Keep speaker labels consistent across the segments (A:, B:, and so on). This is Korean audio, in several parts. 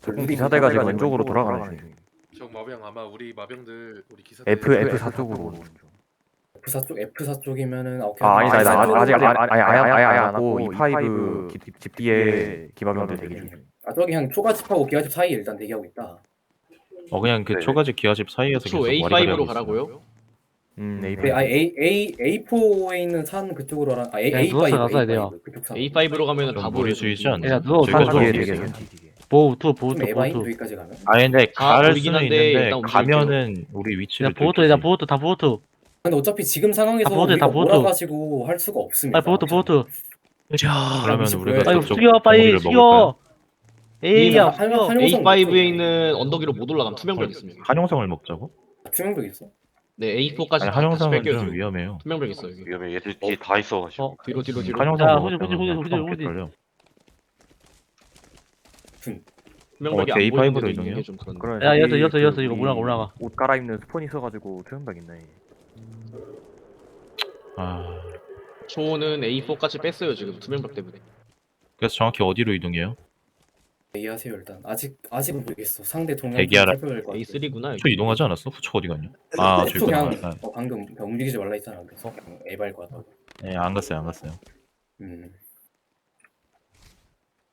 A: 적군 기사대가 지금 왼쪽으로 돌아가는 중.
B: 저 마병 아마 우리 마병들 우리 기사
A: F F4 쪽으로 오는 중.
C: F4 쪽 F4 쪽이면은 아, 오케이.
A: 아 아니다 아니다
C: F4
A: 아직 아직
C: 쪽으로-
A: 아직 아예 아예 아예 안 하고 E5 집- 집 뒤에 기마병들 대기 중.
C: 아 저기 그냥 초가집하고 기가집 사이에 일단 대기하고 있다.
D: 어 그냥 그
E: 네.
D: 초가집 기아집 사이에서
F: 초
D: 계속 와리가리
F: A5로
D: 하고
F: 가라고요?
D: 있어요.
A: 음 A
C: 네, 아 A A A4에 있는 산 그쪽으로 하 아, A
G: 네,
C: A5
G: 누워서 나서야 돼요.
C: 그쪽 산.
F: A5로 가면은 좀다
D: 무리수이지
F: 보여요.
D: 않나?
G: 야, 누워 산
A: 되게.
D: 뒤에.
G: 보호투 보호투
C: 에바인
G: 보호투
C: 가면?
D: 아 근데 다갈
F: 보이긴
D: 수는
F: 한데
D: 있는데
F: 일단 움직일게요.
D: 가면은 우리 위치를
G: 야 보호투 야
D: 들키지.
G: 보호투 다 보호투
C: 근데 어차피 지금 상황에서
G: 다 보호대,
C: 우리가
G: 다.
C: 몰아가지고 할 수가 없습니다.
G: 아 보호투 보호투
D: 그러면
C: 아,
D: 우리가 저쪽
G: 숙여 빨리 숙여? 에이야
C: 한-
G: 숙여
C: 한-
F: A5에 있는 언덕 위로 못 올라가면 투명벽 있습니다.
D: 한용성을 먹자고?
C: 투명벽 있어?
F: 네 A4까지
D: 아니
F: 같이
D: 한용성은. 좀
F: 지금.
D: 위험해요.
F: 투명벽 있어 여기.
E: 위험해 얘들 뒤에 다 있어가지고
G: 어?
F: 뒤로 뒤로 뒤로.
D: 한용성
G: 야,
D: 먹었다가
G: 후지, 후지, 후지,
D: 처음
G: 후지.
D: 겠걸요
F: 투명벽이
D: 어,
F: 안
D: A5 로
F: 보이는 데 있는
D: 이동해요?
F: 게좀 그런.
A: 그러네.
G: 야, 여섯, 여섯, 여섯,
A: 그
G: 이거 올라가, 올라가.
A: 옷 갈아입는 스폰 있어가지고 있네.
D: 아
F: 초는 A4까지 뺐어요 지금 투명벽 때문에.
D: 그래서 정확히 어디로 이동해요?
C: 대기하세요 일단. 아직 아직은 모르겠어. 상대 동향
D: 대기하라.
C: 살펴야 될것 같아.
F: A3구나.
D: 후초 이동하지 않았어? 후초 어디 갔냐? 아
C: 후초
D: 저기
C: 그냥
D: 있구나. 아,
C: 어, 방금 움직이지 말라 했잖아. 그래서 그냥 에바일 것 같다고.
D: 네, 안 갔어요 안 갔어요.
C: 음.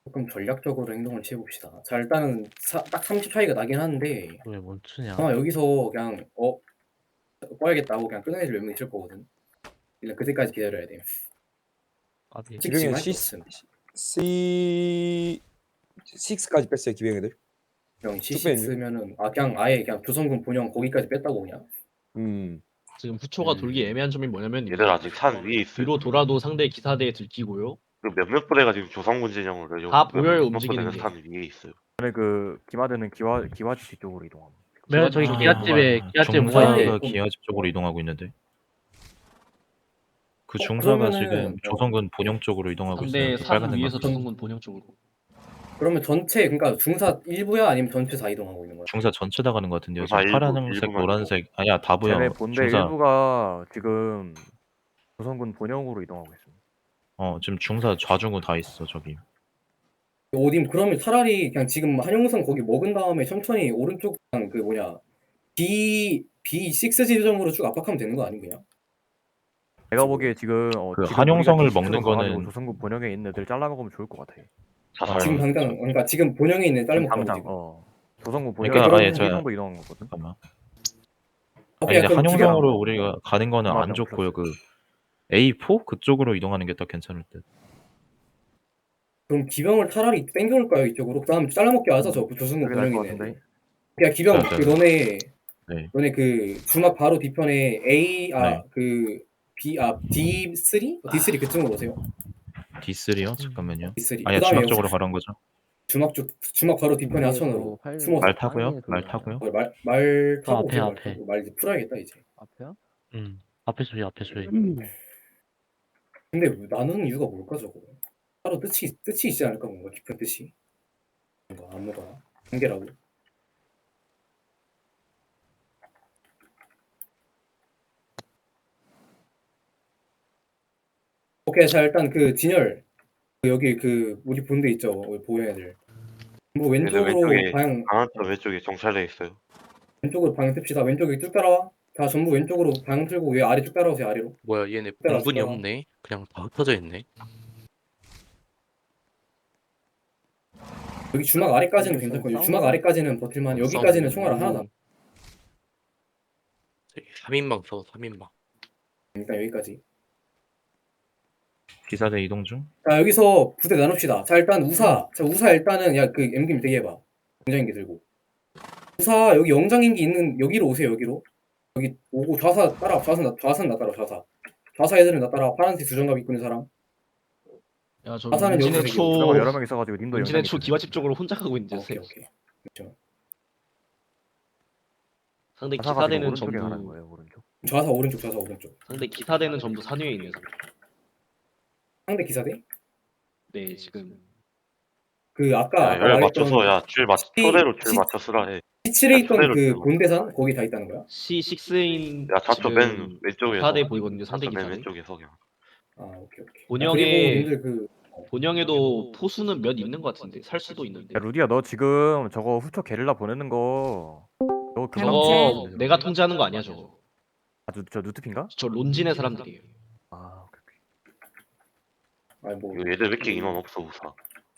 C: 조금 전략적으로 행동을 취해봅시다. 자 일단은 사, 딱 30 차이가 나긴 하는데
G: 왜 멈추냐
C: 아마 여기서 그냥 어 꺼야겠다고 그냥 끊어내줄 몇명 있을 거거든. 일단 그때까지 기다려야 돼. 찍지
H: 기병이
C: 말
H: C
C: 없음.
H: C 6까지 뺐어요 기병애들.
C: 그냥
H: 쭉 빼는
C: C6면은 아 그냥 아예 그냥 조선군 본영 거기까지 뺐다고 그냥.
H: 음.
F: 지금 후초가
C: 음.
F: 돌기 애매한 점이 뭐냐면
E: 얘들 아직 산 위에 있어요
F: 뒤로 돌아도 상대 기사대에 들키고요.
E: 그리고 몇몇 부대가 지금 조성군 진영으로
F: 다 보여요,
E: 몇몇
F: 움직이는 게.
E: 산 위에 있어요
A: 전에 그 기마드는 기와 기와지 뒤쪽으로 이동함.
G: 내가 저기
F: 아,
G: 기아집에 기아집에 뭐가
D: 중사가
G: 있는데
D: 기아집 쪽으로 이동하고 있는데. 그 중사가
C: 그러면은-
D: 지금 조선군 본영 쪽으로 이동하고 있어요.
F: 산
D: 빨간색
F: 위에서
D: 마크.
F: 조선군 본영 쪽으로.
C: 그러면 전체 그러니까 중사 일부야 아니면 전체 다 이동하고 있는 거야?
D: 중사 전체 다 가는 것 같은데요.
E: 중사
D: 지금
E: 일부,
D: 파란색,
E: 일부만
D: 노란색 아니야 다 보여.
A: 쟤네 본대
D: 중사
A: 일부가 지금 조선군 본영으로 이동하고 있습니다.
D: 어 지금 중사 좌중우 다 있어 저기.
C: 오딘 그러면 차라리 그냥 지금 한용성 거기 먹은 다음에 천천히 오른쪽 그냥 그 뭐냐 B B6 지점으로 쭉 압박하면 되는 거 아닌 그냥?
A: 내가 보기에 지금 어,
D: 그
A: 지금
D: 한용성을
A: 우리가
D: 먹는
A: 가가지고
D: 거는-
A: 조선군 본영에 있는 애들 잘라 먹으면 좋을 것 같아.
E: 자살
C: 지금 당장 그러니까 지금 본영에 있는
A: 당장
C: 지금.
A: 어 조선군 본영에
D: 그러니까
A: 그러니까
D: 아예 저-
A: 정도 이동한 거거든.
D: 잠깐만. 아니 근데
C: 그럼 지금
D: 한용성으로 우리가 가는 거는
A: 맞아,
D: 안 좋고요. 그 A4 그쪽으로 이동하는 게딱 괜찮을 듯.
C: 그럼 기병을 차라리 땡겨올까요 이쪽으로? 그다음 잘라먹게 하자
A: 저것
C: 있는
A: 같은데.
C: 애들. 야 기병 그
D: 자.
C: 너네
D: 네.
C: 너네 그 주막 바로 뒤편에 A
D: 네.
C: 아 그 B 아 D3 D3 그쪽으로 오세요.
D: D3요? 잠깐만요.
C: D3.
D: 아예
C: 그다음에
D: 주막 쪽으로 가란 거죠?
C: 주막 쪽 주막 바로 뒤편에 하천으로 숨어서
D: 말 타고요? 말 타고요?
C: 어, 말, 말 타고
G: 앞에,
C: 오세요, 말
G: 앞에.
C: 타고. 말 이제 풀어야겠다 이제.
A: 앞에요?
G: 음 앞에 소리 앞에 소리
C: 근데 왜 나누는 이유가 뭘까 저거? 따로 뜻이 뜻이 있지 않을까 뭔가 깊은 뜻이. 뭔가 안무가 한계라고. 오케이 자 일단 그 진열 그 여기 그 우리 본대 있죠 우리 보호 애들. 뭐 왼쪽으로
E: 왼쪽에
C: 방향
E: 강한점 왼쪽에 정찰돼 있어요
C: 왼쪽으로 방향 씁시다. 왼쪽에 쭉 따라와. 다 전부 왼쪽으로 방향 틀고 위 아래 쭉 따라오세요 아래로.
B: 뭐야 얘네 분분이. 없네 그냥 다 흩어져 있네
C: 여기 주막 아래까지는 괜찮고 주막
A: 거?
C: 아래까지는 버틸만 여기까지는 총알 하나 남.
B: 3인방 써 3인방
C: 일단 여기까지.
D: 기사대 이동 중?
C: 자 여기서 부대 나눕시다. 자 일단 우사. 자 우사 일단은 야 그 엠김 대기해봐. 영장인기 들고. 우사 여기 영장인기 있는 여기로 오세요 여기로. 여기 오고 좌사 따라 좌사 나 좌사 나 따라 좌사. 좌사 애들은 나 따라 파란색 주정갑 입고 있는 사람.
F: 야 저
C: 화산은
F: 은진의
C: 여기서
F: 초
A: 여러 명 있어가지고 님도 영상이
F: 초
A: 있어요.
F: 기와집 쪽으로 혼자 가고 있는지
C: 오케이? 오케이. 그렇죠.
F: 상대
A: 가사가 지금
F: 기사대는
A: 오른쪽에 가는
F: 전부
A: 거예요 오른쪽.
C: 좌사 오른쪽 좌사 오른쪽.
F: 상대 기사대는 전부 산 위에 있는 상태.
C: 상대 기사대?
F: 네 지금
C: 그 아까
E: 야,
C: 아까
E: 열
C: 말했던
E: 맞춰서 야줄 맞
C: 시-
E: 초대로 줄
C: 시-
E: 맞춰 쓰라 해.
C: C7에 있던 그
E: 들고.
C: 본대산 거기 다 있다는 거야?
F: C6인
E: 야 좌초 맨 왼쪽에
F: 기사대 보이거든요 상대
E: 맨
F: 기사대
E: 왼쪽에 석양
C: 아 오케이 오케이. 아,
F: 본영에
C: 그리고 님들 그
F: 본영에도 포수는 몇 있는 것 같은데 살 수도 있는데.
A: 야 루디야 너 지금 저거 후초 게릴라 보내는 거 저거 그거
F: 저거
I: 경찰.
F: 내가 통제하는 거 아니야 저거.
A: 아, 누, 저 누트핀가?
F: 저 론진의 사람들이에요.
A: 아 오케이 오케이
C: 아니 뭐
E: 이거 얘들 왜 이렇게 인원 없어 우사.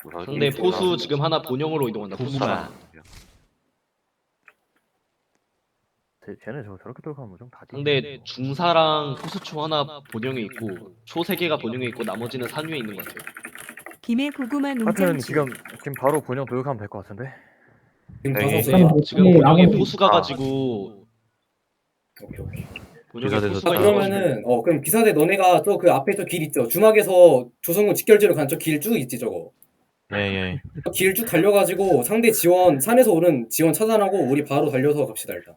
E: 우사
F: 상대 포수 지금 하나 본영으로 이동한다. 포수가.
E: 없어.
A: 쟤, 쟤네 저 저렇게 돌아가면 좀다
F: 상대 중사랑 포수초 하나 본영에 있고 초 세 개가 본영에 있고 나머지는 산위에 있는 것 같아요.
I: 김해 고구마
A: 하여튼
I: 농장주
A: 지금 지금 바로 본영 도둑하면 될 것 같은데
C: 지금
E: 네.
C: 다섯 수
F: 지금 지금 본영에 포수가
E: 아.
F: 가지고
C: 오케이 오케이.
F: 본영에
D: 기사대도
F: 포수가
D: 딱
F: 있어가지고
C: 그러면은 어 그럼 기사대 너네가 또 그 앞에 저길 있죠 중학에서 조선군 직결지로 간 저 길 쭉 있지 저거
D: 예예.
C: 길 쭉 달려가지고 상대 지원 산에서 오는 지원 차단하고 우리 바로 달려서 갑시다 일단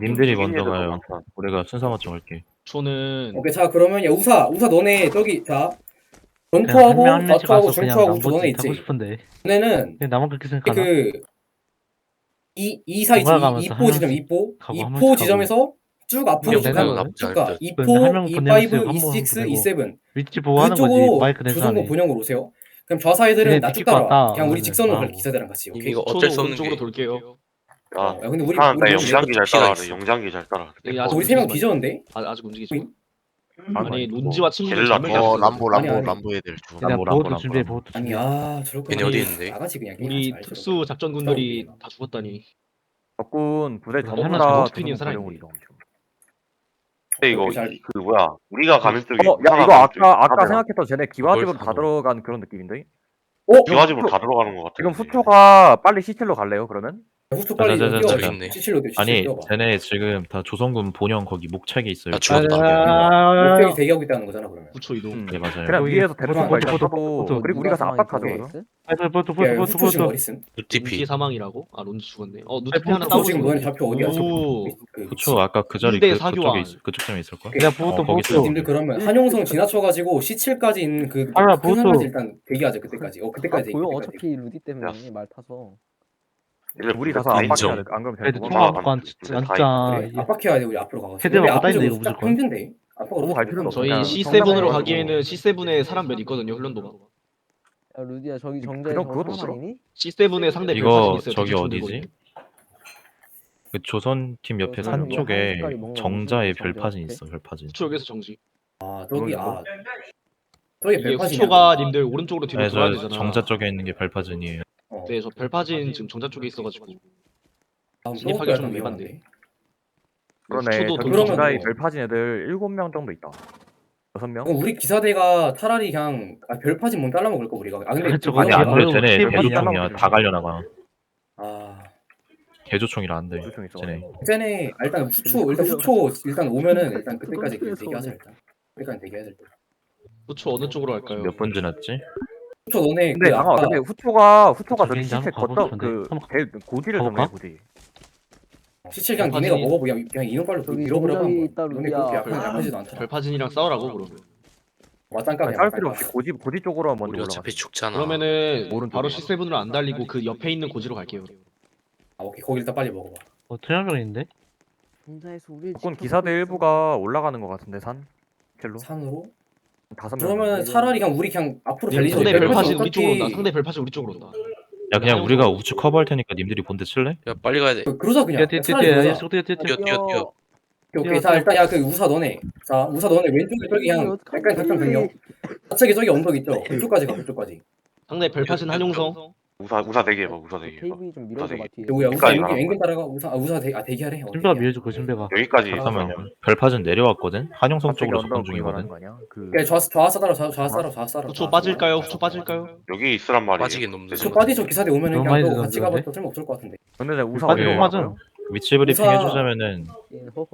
D: 님들이 먼저
E: 애들도
D: 가요.
E: 많다.
D: 우리가 순서 맞춰 갈게.
F: 초는
C: 오케이 자 그러면 야 우사 우사 너네 저기 자 전투하고
G: 한명한 명씩
C: 과투하고
G: 가서 그냥
C: 중투하고 우주 너네
G: 나머지
C: 있지
G: 싶은데
C: 너네는
G: 나만 그렇게 생각하나?
C: 그 이, 이사 있지
G: 가면서
C: 이포
G: 한
C: 지점
G: 명씩
C: 이포
G: 가고 한
C: 이포
G: 명씩
C: 지점에서 쭉 앞으로 쭉
G: 내가
B: 나쁘지 않을. 듯.
C: 이포,
G: 근데 한명
C: E5,
G: 보내면서 한번
C: E6,
G: 보내고.
C: E7
G: 위치 보호하는 거지
C: 그쪽으로
G: 마이크 낸
C: 조선군
G: 사람이
C: 본영으로 오세요. 그럼 좌사 애들은
G: 그래,
C: 나쭉
G: 픽
C: 따라와.
G: 봤다.
C: 그냥 우리
G: 그러면은
C: 직선으로 갈
G: 나오고.
C: 기사대랑 같이. 오케이.
B: 이거 어쩔 수 없는
F: 오른쪽으로
B: 게
F: 돌게요.
E: 야,
C: 어, 야, 근데 우리
E: 아, 나
C: 우리
E: 영장기 잘
B: 피가
E: 따라.
B: 있어.
E: 영장기 잘 따라.
F: 예,
C: 어,
F: 아직
C: 우리 세 명 뒤졌는데?
F: 아, 아직 움직이지.
C: 응?
F: 아니
E: 뭐,
F: 론지와 친구들
E: 게릴라
F: 전멸
E: 더
F: 잡혔어.
B: 람보
C: 아니,
B: 람보
C: 아니.
B: 람보 애들 죽어.
G: 그냥
D: 람보,
G: 보호도
D: 람보,
G: 준비해
D: 람보.
G: 보호도
C: 아니
G: 준비해
C: 야 저럴
B: 걔네 어디 있는데?
C: 나가지 그냥.
F: 우리
C: 게임 하지
F: 특수 작전군들이 다 죽었다니.
A: 적군 부대
G: 그럼
A: 전부 다
G: 잘못
A: 이동 지금.
E: 근데 이거
C: 잘-
E: 그 뭐야? 우리가 가는 쪽이
A: 어, 야 이거 아까 아까. 생각했던 쟤네 기와집으로
B: 뭘
A: 다. 들어간 그런 느낌인데?
C: 어?
E: 기와집으로 다 들어가는 것 같아.
A: 지금 후초가 빨리 시틀로 갈래요 그러면?
C: 후투 빨리
D: 자, 자, 자,
C: 뛰어.
B: 자, 자.
C: 시칠로 뛰어.
D: 아니. 쟤네 지금 다 조선군 본영 거기 목책에 있어요.
B: 아, 죽었다.
G: 아,
C: 목표이 대기하고 있다는 거잖아 그러면.
F: 9초 이동.
A: 음.
D: 네 맞아요.
A: 그냥
G: 여기
A: 위에서 대놓고
G: 보트, 보트.
A: 그리고 우리가 가서 압박하죠. 그럼?
G: 보트 보트
C: 야
G: 보트 보트
C: 지금
G: 보트
C: 어디 있음?
F: 론지
B: 루티피.
F: 사망이라고? 아 론지 죽었네. 어 루티피 하나 따고
C: 지금. 너네 좌표 어디야?
F: 오.
C: 그
D: 아까 그 자리 그,
F: 사교환.
D: 그쪽에 있, 그쪽쯤에 있을 걸.
G: 그냥 보트
D: 어, 거기
G: 보트.
C: 님들 그러면 한용성 지나쳐가지고 C7까지 있는 그
G: 알아,
C: 큰
G: 보트.
C: 산까지 일단 대기하자 그때까지.
J: 어아
C: 그때까지 대기.
J: 보여
C: 그때까지.
J: 어차피 루디 때문에 말 타서
A: 우리 가서 압박해야
B: 인정.
A: 돼. 안 그러면
E: 총알.
G: 총합관
E: 다
G: 진짜
C: 압박해야 돼 우리 앞으로 가서.
G: 헤드가
C: 우리
G: 이거
C: 딱
G: 무조건.
C: 힘든데. 앞으로
A: 너무 갈 필요는 없어.
F: 저희
A: 그냥
F: C7으로
A: 정상적으로
F: 가기에는 C7에 사람 몇 있거든요 훈련도가.
J: 야 루디야 저기 정자에
A: 그럼
J: 저
A: 그것도
J: 사람이니?
F: C7에 상대
D: 이거
F: 별사진 있어요.
D: 저기 어디지? 그 조선 팀 옆에 그산 쪽에
J: 뭔가
D: 정자에
J: 무슨
D: 별파진
J: 정자
D: 있어 별파진.
F: 여기서 정지.
C: 아 저기 아 저기
F: 이게
C: 별파진이야.
F: 후초가 님들 오른쪽으로 뒤로
D: 네,
F: 돌아야 되잖아.
D: 정자 쪽에 있는 게 별파진이에요.
C: 어.
F: 네, 저 별파진 지금 정자 쪽에 있어가지고
C: 다음
F: 진입하기
C: 또가
F: 좀 위험한데.
A: 그러네.
F: 후초도
A: 저기
C: 그러면 뭐-
A: 별파진 애들 7명 정도 있다. 6명?
C: 그럼 우리 기사대가 차라리 그냥 아, 별파진 못 잘라 먹을 거 우리가. 아 근데
G: 저거
D: 아니. 안 돼. 쟤네 개조총이야. 다 갈려나가.
C: 아
D: 개조총이라 안 돼.
A: 있어.
D: 쟤네.
C: 쟤네 아, 일단 후초 일단 후초 일단 오면은 일단 그때까지 그 대기하자 일단. 그때까지 될 때.
F: 후초 어느 쪽으로 갈까요?
D: 몇분 지났지?
C: 후초 너네
A: 근데
C: 그
A: 잠깐만
C: 아까
A: 근데 후초가 후초가
G: 저기
A: 저기
G: 이제
A: 시체
G: 한번
A: 걷다
G: 가보고
A: 그. 대- 고지를
G: 가볼까?
A: 정해 고지.
C: 시칠 그냥
F: 별파진이-
C: 니네가 먹어 그냥 그냥 인원빨로
J: 저기
C: 잃어버려 봐.
J: 정장이 있다,
C: 너네. 그렇게 약한 약하지도 않잖아.
F: 별파진이랑 싸우라고 그러면.
A: 아니,
C: 그냥
A: 싸울 필요 없이 고지 고지 쪽으로 먼저
B: 우리
A: 올라가.
B: 어차피 죽잖아.
F: 그러면은
A: 오른쪽으로
F: 바로. C7으로 안 달리고 그 옆에 있는 고지로 갈게요.
C: 아 오케이 거기 일단 빨리 먹어봐.
G: 어 투명병인데?
J: 정자에서 우리
A: 적군 기사대 일부가 올라가는 것 같은데 산 킬로
C: 산으로?
A: 다섯 명.
C: 그러면 차라리 그냥 우리 그냥 앞으로
F: 님,
C: 달리자.
F: 상대
C: 별파진
F: 별파진 우리
C: 어차피
F: 쪽으로 온다. 상대 별파진 우리 쪽으로 온다.
D: 야 그냥. 우리가 우측 커버할 테니까 님들이 본대 칠래?
B: 야 빨리 가야 돼.
C: 그- 그러자 그냥.
G: 뛰어 뛰어
C: 차라리
G: 뛰어
C: 그러자.
G: 뛰어 뛰어 뛰어.
C: 오케이, 오케이. 자 일단 야그 우사 너네. 자 우사 너네 왼쪽에 저기 그냥 약간 작전 변경. 갑자기 저기 언덕 있죠. 그쪽까지 가 그쪽까지.
F: 상대 별파진 한용성.
E: 우사 우사 대기 해 봐. 우사 대기 해 봐.
J: KB 좀 밀어줘 봐 뒤에
C: 누구야 우사
E: 가는
C: 앵긴 따라가 우사 아 우사 대, 아 대기하래. 어,
G: 신배가
C: 대기야.
G: 밀어주고 신배가
E: 여기까지
D: 잠깐만요.
E: 있으면
D: 별파진 내려왔거든.
A: 갑자기
D: 쪽으로 접근 중이거든.
A: 거 아니야? 그
C: 그냥 좌좌 싸라 좌좌 싸라 좌 싸라.
F: 후초 빠질까요? 후초 빠질까요?
E: 여기 있으란 말이에요.
B: 빠지게 놈들.
C: 저 빠지죠 기사대 오면은 그냥
G: 많이
C: 같이? 가봐도 쓸모 없을 것 같은데.
A: 근데 우사 어디로
G: 맞아.
D: 위치 브리핑
C: 우사-
D: 해주자면은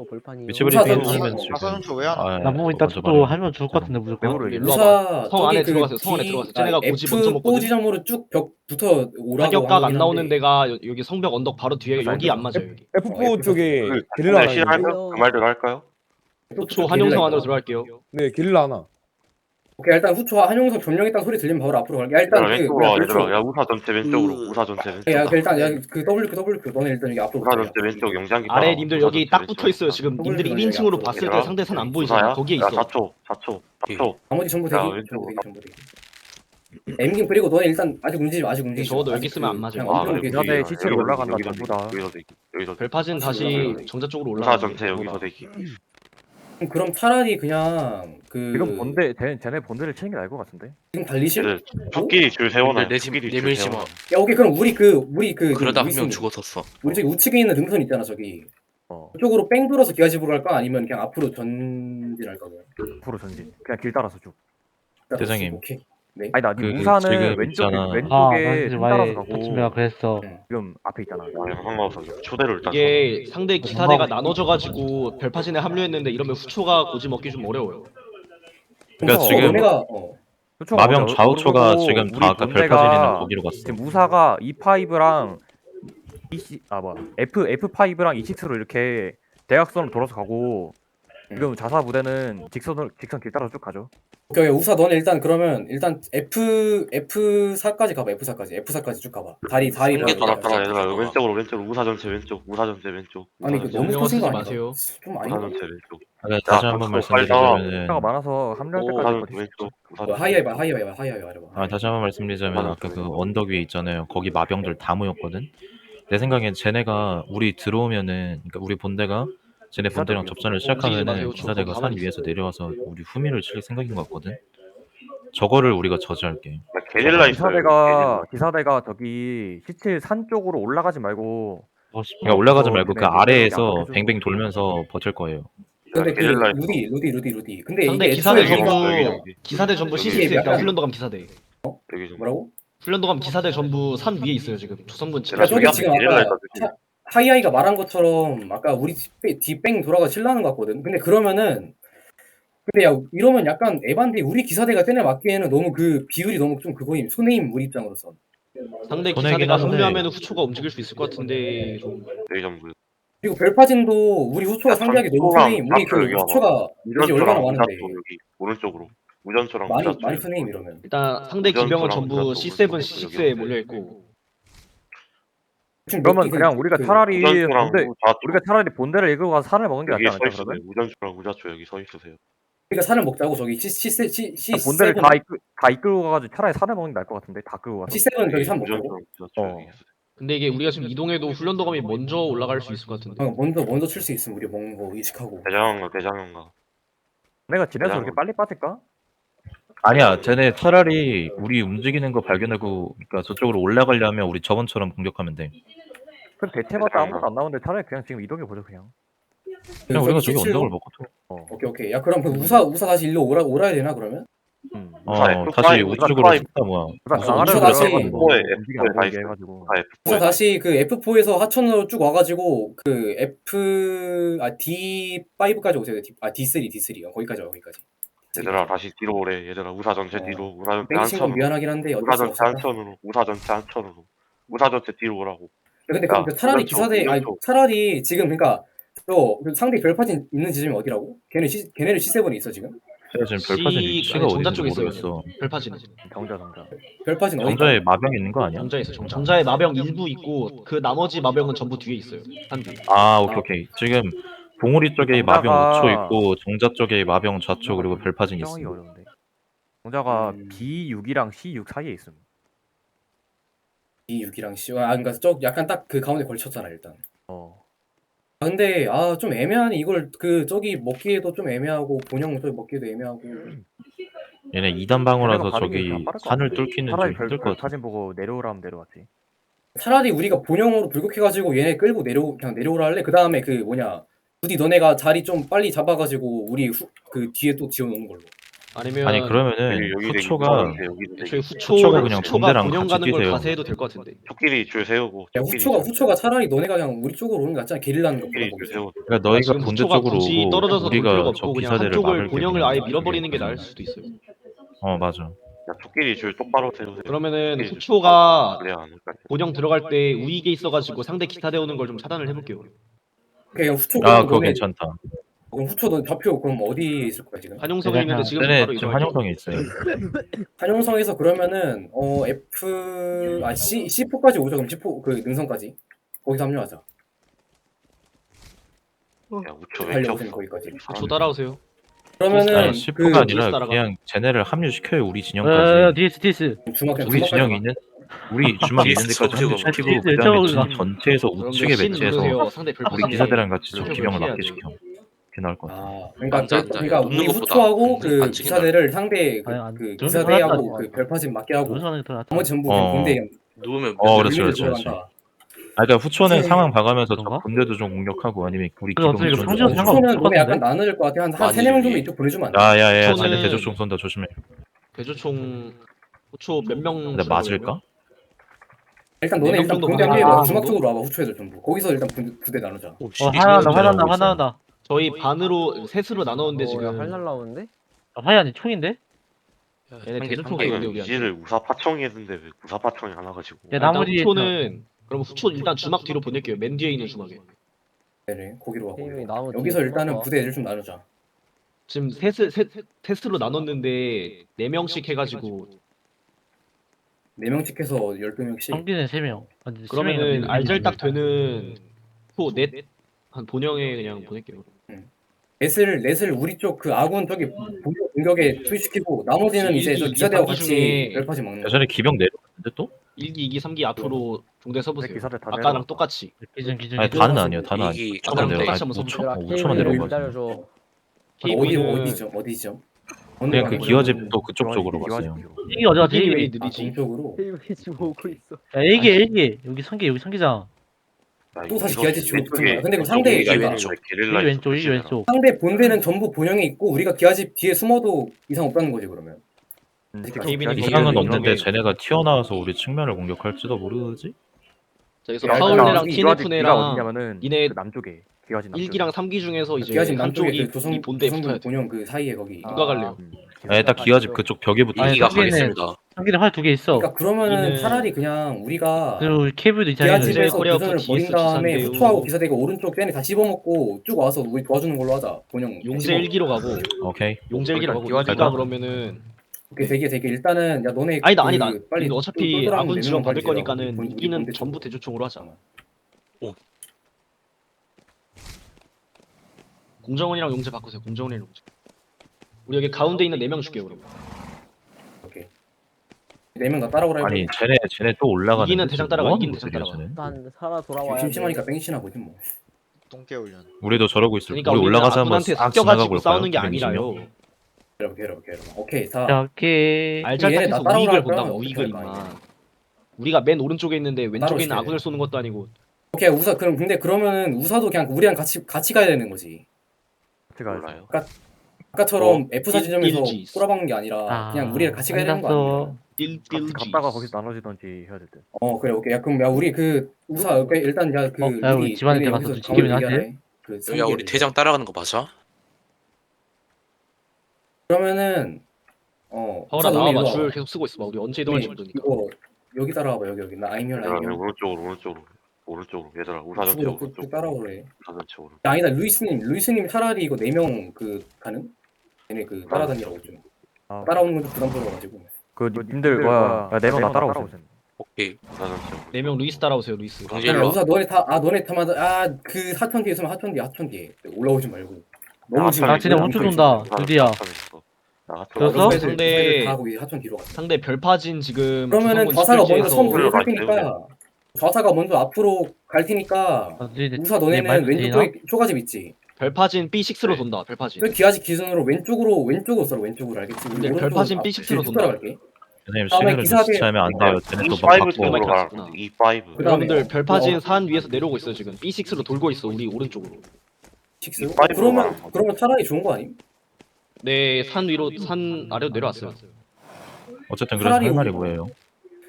J: 벌판이
D: 위치 브리핑. 해주면 지금.
K: 사선초 왜 하나?
D: 아,
G: 나 보고 있다
D: 먼저
G: 또
D: 말해.
G: 하면 죽을 것 같은데 무조건
A: 맥으로
F: 일로.
C: 우사
F: 성 안에
C: 그
F: 들어가세요, 성 안에 들어가세요.
C: 아,
F: 쟤네가 고지
C: F
F: 먼저 먹거든.
C: 지점으로 쭉벽 붙어 오라고.
F: 타격각 안
C: 하긴
F: 나오는
C: 한데.
F: 데가 여- 여기 성벽 언덕 바로 뒤에 여기 안 맞아요. 여기.
H: F4 쪽에
E: 그
H: 게릴라 하나? 있는데
J: 있는데요.
E: 그 말대로 할까요?
F: 후초 한용성 안으로 들어갈게요.
H: 네 게릴라 하나
C: 오케이 일단 후초 한용성 점령했다는 소리 들리면 바로 앞으로 갈게. 야, 일단 그
E: 왼쪽으로 와
C: 뭐야,
E: 얘들아.
C: 후초.
E: 야 우사 전체 왼쪽으로. 우사 전체 왼쪽.
C: 야, 그 일단 야 그 W 그 W 그 너네 일단 여기 앞으로
E: 우사. 전체 왼쪽 영장기.
F: 아래
E: 따라와.
F: 님들
E: 우사
F: 여기
E: 전체
F: 딱
E: 왼쪽.
F: 붙어 있어요. 지금 님들이
C: 들어가야
F: 1인칭으로
C: 돼,
F: 봤을 때. 상대 산 안? 보이잖아. 거기에
E: 야
F: 있어.
E: 4초 4초 4초
C: 나머지 전부 대기.
E: 야,
C: 전부
E: 왼쪽으로
C: 대기 전부 대기. 엠긴 그리고 너네 일단 아직 움직이지 마, 아직 움직이지
F: 적어도
C: 마.
F: 여기
C: 아직
F: 있으면 그안 맞아요.
C: 그냥
E: 아,
C: 엄청
E: 여기,
C: 이렇게
A: 기사대
E: 여기,
A: 시체로
E: 여기서
A: 올라간다,
E: 여기서
A: 전부 다.
E: 여기서 대기 여기서
F: 별파진 다시
E: 여기서
F: 정자 쪽으로
E: 우사
F: 올라가.
E: 전체 여기서 대기
C: 그럼 차라리 그냥 그
A: 지금 본대 쟤- 쟤네 본대를 치는 게 나을 것 같은데.
C: 지금 달리실?
E: 얘들 토끼리 줄 세워놔요
B: 내 집-
E: 토끼리 줄
B: 내밀지 마.
E: 세워놔
C: 야 오케이 그럼 우리 그 우리 그
B: 그러다 한
C: 우리
B: 명
C: 쏜-
B: 죽었었어.
C: 우리 저기 우측에 있는 능선 있잖아 저기
A: 어,
C: 그쪽으로 뺑 돌아서 기아집으로 갈까 아니면 그냥 앞으로 전진할까 그냥
A: 앞으로 전진. 그냥 길 따라서 쭉.
D: 대장님.
C: 오케이
A: 아니 나네
D: 그
A: 우사는
D: 지금
A: 왼쪽
D: 있잖아.
G: 아,
A: 왼쪽에
G: 사실
A: 좀 따라서
G: 많이
A: 가고
G: 아침에가 그랬어.
A: 지금 앞에 있잖아.
E: 아 상관없어 초대를 일단
F: 이게 상대 기사대가 나눠져가지고 별파진에 합류했는데 이러면 후초가 고지 먹기 좀 어려워요.
D: 그러니까
C: 어,
D: 지금
C: 어,
A: 후초가
D: 마병 좌우초가 지금
A: 우리
D: 다 아까
A: 본대가
D: 별파진이는 거기로 갔어.
A: 지금 우사가 E5랑 EC 아 뭐야 F F5랑 E6로 이렇게 대각선으로 돌아서 가고 지금 자사 부대는 직선을 직선 길 따라서 쭉 가죠.
C: 오케이 오케이. 우사 너네 일단 그러면 일단 F F4까지 가봐 F4까지 F4까지 쭉 가봐 다리 다리 봐.
E: 따라 따라 얘들아 왼쪽으로 왼쪽으로 우사 전체 왼쪽 우사 전체 왼쪽
C: 아니 그 너무 커진 거
F: 쓰지
C: 아니야?
F: 마세요.
C: 좀
E: 우사
C: 아닌가?
E: 전체 왼쪽
D: 아, 다시 한번
E: 자,
D: 말씀드리자면은
A: 차가 많아서 합류할
E: 우사
A: 때까지
E: 왼쪽 우사
C: 뭐
E: 전체
C: 하이하이봐 하이하이 봐 하이하이 봐 하이하이 봐
D: 아, 다시 한번 말씀드리자면 아까 그 언덕 위에 있잖아요. 거기 마병들 다 모였거든. 내 생각엔 쟤네가 우리 들어오면은 그러니까 우리 본대가 쟤네 본대랑 접전을. 시작하면은
F: 저
D: 기사대가 산 위에서 내려와서 우리 후미를 칠 생각인 것 같거든. 저거를 우리가 저지할게.
E: 게릴라 있어요
A: 기사대가 기사대가 저기 시칠 산 쪽으로 올라가지 말고
G: 어, 씨.
D: 그러니까 올라가지
A: 어,
D: 말고 그
A: 네,
D: 아래에서
A: 약간 좀-
D: 뱅뱅 돌면서 버틸 거예요.
C: 근데 그
E: 게릴라
C: 루디 루디 루디 루디 근데
F: 상대
C: 이게
F: 기사대
C: 애초에
E: 전부-
C: 우리가-
E: 여기,
F: 전부
E: 여기.
F: 기사대 전부
E: 여기
F: CC에 있다.
C: 약간-
F: 훈련도감 기사대.
E: 여기 좀
C: 뭐라고?
F: 훈련도감 기사대 전부 산 위에 있어요 지금 조선군
E: 제가
C: 야,
F: 치
C: 저기
E: 저기 앞에
C: 지금
E: 게릴라
C: 아까. 차- 하이하이가 말한 것처럼 아까 우리 뒷뺑 돌아가 칠라는 것 같거든. 근데 그러면은 근데 야 이러면 약간 에반데 우리 기사대가 쟤네 맞기에는 너무 그 비율이 너무 좀 그거임 손해임 우리 입장으로서.
F: 상대 기사대가
D: 한데.
F: 합류하면 후초가 움직일 수 있을 것 같은데 좀.
C: 그리고 별파진도 우리 후초가
E: 야,
C: 상대하기 너무 손해임. 우리 그. 후초가 이제 얼마나 많은데
E: 여기 오른쪽으로 무전초랑
C: 많이 많이 손해임 이러면.
F: 일단 상대 기병은 전부
E: 우전투,
F: C7,
E: 우전투
F: C6에
E: 여기
F: 몰려 있고
A: 그러면 그냥 우리가
C: 그-
A: 차라리 본대
E: 우사초
A: 우리가 차라리 본대를 이끌고 가서 산을 먹는 게
E: 여기
A: 낫지
E: 서
A: 않을까
E: 있으세요
A: 그러면?
E: 무전초랑 우사초 여기 서 있으세요
C: 우리가 산을 먹자고 저기 C C C C C
A: 본대를 다 이끌 다 이끌고 가가지고 차라리 산을 먹는 게 나을 것 같은데 다 끌고 가서.
C: C7 저기 산 먹자고.
A: 어.
E: 여기 있으세요
F: 근데 이게 우리가 지금 이동해도 훈련도감이 먼저 올라갈 수 있을 것 같은데
C: 어, 먼저 먼저 칠 수 있으면 우리 먹는 거 의식하고.
E: 대장원가 대장원가
A: 내가 지내서 그렇게 빨리 빠질까?
D: 아니야, 쟤네 차라리 우리 움직이는 거 발견하고, 그러니까 저쪽으로 올라가려면 우리 저번처럼 공격하면 돼.
A: 그럼 대체봤자 아무것도 안 나오는데 차라리 그냥 지금 이동해 보죠 그냥.
D: 그냥 우리가 저기
C: C7
D: 언덕을 먹고 또.
A: 어.
C: 오케이 오케이. 야 그럼 그 우사 우사 다시 일로 오라 오라야 되나 그러면?
A: 음.
D: 어,
E: 우사 F5,
D: 다시
E: 우사
D: 우측으로
E: F5.
D: 쏜다 뭐야.
C: 우사
A: 강화를
C: 다시
A: 들어가가지고
E: F4에
A: 움직이
E: 안다
A: 보이게
E: 있어요.
A: 해가지고.
E: 아, F4
C: 우사
E: 에
C: 다시 그 F4에서 하천으로 쭉 와가지고 그 F 아 D5까지 오세요. D, 아 D3 D3 어, 거기까지 와 거기까지.
E: 얘들아 다시 뒤로 오래 얘들아 우사 전체
C: 어.
E: 뒤로 우사 전체
C: 뺑친 건
E: 한천으로
C: 미안하긴 한데 어쩔
E: 우사
C: 수
E: 전체
C: 없어.
E: 한천으로 우사 전체 한 천으로 우사 전체 뒤로 오라고
C: 근데
E: 야,
C: 그 차라리 기사대 아니. 차라리 지금 그러니까 또그 상대 별파진 있는 지점이 어디라고? 걔네 C 걔네는 C7에 있어 지금?
D: 제가 지금 별파진 위치가
F: 아니, 정자
D: 어딘지
F: 쪽에 있어요.
D: 모르겠어.
F: 별파진
A: 정자 정자.
C: 별파진 어디?
D: 정자에 마병 있는 거 아니야?
F: 정자에 있어 정자. 정자에 마병 일부 있고 그 나머지 마병은 전부 뒤에 있어요 한 뒤.
D: 아, 오케이, 오케이. 지금 봉우리 쪽에 마병
A: 정자가-
D: 우초 있고, 정자 쪽에 마병 좌초 그리고 별파진 있어.
A: 정이 어려운데. 정자가
C: 음.
A: B6이랑 C6 사이에 있음.
C: D6이랑 C 아 그러니까 저 약간 딱 그 가운데 걸쳤잖아 일단.
A: 어.
C: 아, 근데 아 좀 애매하네 이걸 그 저기 먹기에도 좀 애매하고 본영 저기 먹기에도 애매하고
D: 얘네 2단 방어라서
A: 걔네가
D: 저기
A: 안 빠를 것
D: 산을
A: 같은데.
D: 뚫기는 좀
A: 차라리
D: 힘들
A: 별,
D: 것 같아.
A: 사진 보고 내려오라면 내려왔지.
C: 차라리 우리가 본영으로 불극해가지고 얘네 끌고 내려 그냥 내려오라 할래 그 다음에 그 뭐냐 부디 너네가 자리 좀 빨리 잡아가지고 우리 후, 그 뒤에 또 지어놓는 걸로
F: 아니면
D: 아니 그러면은
E: 여기 여기 되게
D: 후초가
E: 되게
F: 저희
D: 후초가 그냥
F: 후초가
D: 본대랑
F: 본영
D: 같이
F: 가는 걸
D: 뛰세요.
F: 가세해도 될 것 같은데.
E: 토끼리 줄 세우고
C: 야 후초가
E: 줄-
C: 후초가 차라리 너네가 그냥 우리 쪽으로 오는 게 낫잖아 게릴라는 것보다
E: 토끼리 줄
C: 거기서.
E: 세우고
D: 그러니까 너희가
F: 지금 후초가
D: 쪽으로
F: 굳이
D: 오고
F: 떨어져서
D: 우리가
F: 없고
D: 저
F: 그냥 한쪽을
D: 막을 게
F: 본영을 아예 밀어버리는 게. 나을 수도 있어요.
D: 어 맞아.
E: 야, 토끼리 줄 똑바로 세우세요
F: 그러면은
E: 줄
F: 후초가
E: 그래야 안 올까
F: 본영 들어갈 때 우익에 있어가지고 상대 기타대 오는 걸 좀 차단을 해볼게요.
C: 그냥 후초
D: 아 그거
C: 너네
D: 괜찮다.
C: 그럼 후초 너 좌표 그럼 어디 있을 거야 지금
F: 한용석에 있는데 지금
D: 쟤네
F: 바로
D: 지금
F: 이동할게요.
D: 한영성에 있어요.
C: 한용성에서 그러면은 어 F 아 C C4까지 오죠 그럼 C4 그 능선까지 거기서 합류하자
E: 야 우초
C: 달려오세요
E: 왼쪽
C: 거기까지
F: 후초 따라오세요.
C: 그러면은
D: 아니
C: 그
D: 10%가 아니라
F: 따라가.
D: 그냥 쟤네를 합류시켜요 우리
G: 야야야
D: 진영까지
G: DS DS
C: 주막 그냥
D: 우리 진영
C: 가.
D: 있는 우리 주막 있는 데까지
B: 저거
D: 합류시키고
G: 저거
D: 그 다음에
G: 저거
D: 진 전체에서 우측에
F: 신
D: 배치해서
F: 누르세요. 상대
D: 우리
F: 별파진
D: 기사들이랑 같이 저 기병을 맞게
F: 돼.
D: 시켜 그게 나을 것 같아
C: 아, 그러니까
B: 앉아,
C: 그-
B: 앉아.
C: 그러니까
B: 눕는
C: 우리
B: 것보다
C: 후초하고 그 기사대를 상대 그,
G: 아니, 안-
C: 그 기사대하고 그 별파진 맞게 하고
G: 더 낫다
C: 나머지 전부
D: 어.
C: 군대
B: 누우면
D: 어,
B: 몇
D: 그렇지,
B: 명
D: 그렇지.
C: 들어간다.
D: 아 그러니까 후초는
C: 네.
D: 상황 봐가면서 저
G: 그런가?
D: 군대도 좀 공격하고 아니면 우리
G: 그래,
D: 기동
G: 어떻게
D: 좀
G: 상관- 없을
C: 너네
G: 것
C: 약간
G: 같은데?
C: 나눌 것 같아 한, 한
B: 많이
C: 세네 명 정도
B: 위에.
C: 이쪽 보내주면 안 돼?
D: 야야 야
F: 후초는-
D: 쟤네 대조총 쏜다 조심해
F: 대조총 호초 몇명
D: 근데 맞을까?
C: 일단
F: 네
C: 너네
F: 명 저희 반으로 셋으로 나눴는데
J: 어, 야,
F: 지금
J: 활 날라오는데?
G: 아, 화이 아니 총인데?
B: 야,
F: 얘네 이거
E: 이건
F: 우리 한테.
E: 이지를 우사 파청이 했는데 왜 우사 파청이 안 와가지고
G: 야, 나머지
F: 후초는 그럼 후초 일단 주막 뒤로 보낼게요. 맨 뒤에 있는 주막에.
C: 네네 거기로 와.
J: 나오면
C: 여기서 일단은. 부대 애들 좀 나누자
F: 지금 셋을 셋 셋으로 나눴는데 네 명씩 해가지고
C: 네명씩 해서 12명씩
G: 성기는 3명 아니
F: 그러면은 알잘딱 되는 호넷한 본영에 그냥 보낼게요.
C: 넷을 넷을 우리 쪽 그 아군 저기 공격- 공격에 투입시키고 나머지는 이제 저 기사대와 같이 별파진 먹는
D: 예전에 기병 내려갔는데 또?
F: 1기, 2기, 3기 앞으로 중대 써보세요.
A: 기사들 다
F: 아까랑. 똑같이.
G: 기준 기준
D: 아니 다는 아니야 다는 아니야
B: 이기
F: 아까랑
D: 내려가
F: 똑같이 한번
D: 5초?
J: 얘들아,
D: 어, 5초만
J: 케이블
D: 내려가
J: 기다려줘.
C: 어디
F: KV는
C: 어디죠 어디죠 어느
D: 그냥 그
C: 방향으로?
D: 기어집도 그쪽 쪽으로 갔어요.
G: 이게 어디 갔지?
F: 왜
G: 이게
C: 아
F: 느리지?
C: 동쪽으로
J: 지금 오고 있어.
G: 야 일기 일기 여기 성기 여기 성기장
E: 야,
C: 또 다시
E: 이거
C: 기아지 치고
E: 왼쪽에
C: 붙은 거야. 근데 그 상대 이가
E: 왼쪽 게릴라
G: 왼쪽
C: 상대 본대는 전부 본영에 있고 우리가 기아집 뒤에 숨어도 이상 없다는 거지 그러면
A: 음,
C: 그러니까
D: 이상은
F: 이기는
D: 없는데 쟤네가 튀어나와서 우리 측면을 공격할지도 모르지?
F: 저기서
C: 야,
F: 파울네랑
A: 이
F: 티네프네랑
A: 어디냐면은
F: 이네
A: 그 남쪽에 기와집 남쪽에
F: 1기랑 3기 중에서 이제
C: 기아집 남쪽에
F: 한쪽이 그이 붙어야 돼.
C: 본영 그 사이에 거기
F: 누가 갈래요?
A: 음,
D: 아, 딱 기와집 그쪽 벽에 붙어
G: 아니,
B: 이기가
G: 성기는-
B: 가겠습니다.
G: 성기는 활 두 개 있어
C: 그러니까 그러면은
F: 이는-
C: 차라리 그냥 우리가
G: 그리고 케이블도
C: 기아집에서
F: 코리아
C: 교전을
F: 프
C: 벌인
F: DS
C: 다음에. 후투하고 기사대가 오른쪽 쟤네 다 씹어먹고 쭉 와서 우리 도와주는 걸로 하자 본영
F: 용재 1기로 가고
D: 오케이
F: 용재 1기로 가고
A: 기와집
F: 우리가
D: 갈까?
F: 그러면은
C: 오케이 되게 되게 일단은 야 너네
F: 아니다
C: 그
F: 아니다.
C: 빨리
F: 어차피
C: 똘똘한
F: 아군
C: 네
F: 지원
C: 명
F: 받을. 거니까는
C: 우리
F: 이기는
C: 본대
F: 전부. 대조총으로 하자.
B: 오.
F: 공정원이랑 용재 바꾸세요. 공정원이랑 용재. 우리 여기 가운데 있는 4명 줄게요 그럼.
C: 오케이 네명 다 따라오라
D: 아니 쟤네 쟤네 또 올라가는
F: 이기는 대장 따라가, 이기는 대장 따라가.
J: 난 살아 돌아와야 돼.
C: 심심하니까 뺑치나 보지 뭐
I: 똥개 훈련.
D: 우리도 저러고 있을
F: 그러니까
D: 우리 올라가서 한번
F: 아군한테
D: 싹
F: 섞여가지고
D: 지나가고 올까요?
F: 싸우는 게 아니라요.
C: 기다려봐 기다려봐 기다려봐 오케이
G: 자자 오케이
C: 얘네
F: 알잘딱해서
C: 나 따라오라
F: 우익을
C: 할
F: 본다고
C: 거야?
F: 우익을
C: 거야,
F: 임마. 우리가 맨 오른쪽에 있는데 왼쪽에 있는 아군을 쏘는 것도 아니고
C: 오케이 우사 그럼 근데 그러면은 우사도 그냥 우리랑 같이 같이 가야 되는 거지
A: 제가
B: 몰라요.
C: 아까처럼 F4
F: 일-
C: 지점에서
F: 일지.
C: 꼬라박는 게 아니라
G: 아,
C: 그냥 우리랑 같이 가야 되는 거 아니야?
A: 같이 갔다가 거기서 나눠지던지 해야 될 듯.
C: 어 그래 오케이. 야 그럼 야 우리 그 우사 오케이, 일단 야그
G: 어, 야, 우리 집안에 가서 지키면 하지?
C: 그
B: 야 우리 대장 따라가는 거 맞아?
C: 그러면은 어 우사 너네
F: 나와봐. 줄. 계속 쓰고 있어봐. 우리 언제 이동할지 모르니까.
C: 이거 여기 따라와봐 여기 여기. 나
E: 얘들아
C: 아이미얼
E: 오른쪽으로 오른쪽으로. 오른쪽으로. 얘들아 우사 전체
C: 우측으로.
E: 오른쪽
C: 쭉 따라오래.
E: 우사 전체 오른쪽
C: 야, 아니다. 루이스님 루이스님 차라리 이거 네명그 가는 얘네 그 따라다니라고 좀
A: 아,
C: 따라오는 건좀 부담스러워가지고
A: 그 님들 뭐야 네명 다 따라오세요.
B: 오케이.
F: 4명 루이스 따라오세요 루이스
C: 야, 우사 너네 다 아 너네 타마다 아그 하천 뒤에 있으면 하천 뒤에 하천 뒤에 올라오지 말고 너무 지금
G: 아, 쟤네
C: 우리
G: 우측
C: 안
G: 온다.
C: 보이지?
G: 드디어.
E: 나
G: 그래서?
F: 상대-
C: 애들 다 거기 하천 뒤로 갔어
F: 상대 별파진 지금
C: 그러면은 좌사가 먼저
E: 섬때
C: 테니까 좌사가 먼저 앞으로 갈 테니까
G: 아,
C: 우사
G: 내
C: 너네는
G: 말
C: 왼쪽
G: 들리나?
C: 쪽에 초가집 있지
F: 별파진 B6로 돈다 별파진
C: 그 기아집 기준으로 왼쪽으로 왼쪽으로 썰어 왼쪽으로 알겠지? 우리 오른쪽으로
F: 별파진
C: 앞-
F: B6로
C: 뒤에
F: 돈다.
D: 선생님
C: 다음에
D: 시간을
C: 기사들-
D: 주시하면 안 돼요 쟤네 또막
E: E5
D: 바꿔
E: 쪽으로
F: 바꿔.
E: 가라 E5
C: 그 다음에
F: 여러분들 별파진
C: 어.
F: 산 위에서 내려오고 있어 지금 B6로 돌고 있어 우리 오른쪽으로
C: 식스?
E: 파이브로
C: 그러면
E: 가라.
C: 그러면 차라리 좋은 거 아님?
F: 네 산 위로 산 아래로 내려왔어요
D: 어쨌든 그래서 할
C: 차라리
D: 말이
C: 우리-
D: 뭐예요?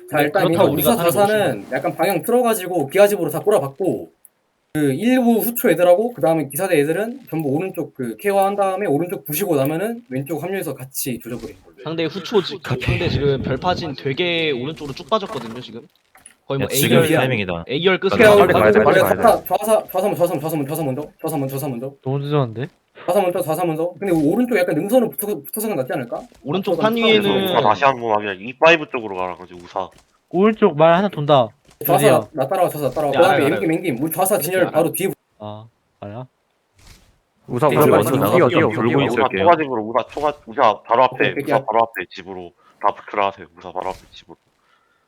C: 자 일단
F: 그렇다고
C: 이거
F: 우리가
C: 우사 자사는 약간 방향 틀어가지고 기아집으로 다 꼬라박고 그 일부 후초 애들하고 그 다음에 기사대 애들은 전부 오른쪽 그 케어한 다음에 오른쪽 부시고 나면은 왼쪽 합류해서 같이 조져버리는 걸로
F: 상대 후초 지, 상대 지금 별파진 되게 오른쪽으로 쭉 빠졌거든요 지금. 거의
D: 야,
F: 뭐
D: 지금
F: A열
D: 타이밍이다.
F: A열 끝으로
C: 케어
A: 빨리 가야 돼, 빨리 가야 돼.
C: 좌사 좌사 좌사 먼저 좌사 좌사 먼저 좌사 먼저 좌사 먼저 좌사 먼저.
G: 너무 늦었는데?
C: 좌사 먼저 좌사 먼저. 근데 오른쪽 약간 능선을 붙어 붙어서 낫지 않을까?
F: 오른쪽
C: 먼저
E: 그래서
F: 위에는
E: 우사 다시 한번 하면 E5 쪽으로 가라 그지 우사.
G: 오른쪽 말 하나 돈다
C: 좌사
G: 드디어.
C: 나 따라와 좌사 따라와
F: 네,
C: 그다음에
F: 알아요,
C: 우리 좌사 진열
F: 알아요.
C: 바로 뒤에
G: 아 알아?
A: 우사
C: 네,
A: 우사 빨리 뛰어 뛰어 뛰어.
D: 있어요.
E: 우사 초가집으로 우사 초가 우사 바로 앞에
C: 오케이.
E: 우사 바로 앞에 집으로 다 들어가세요. 우사 바로 앞에 집으로.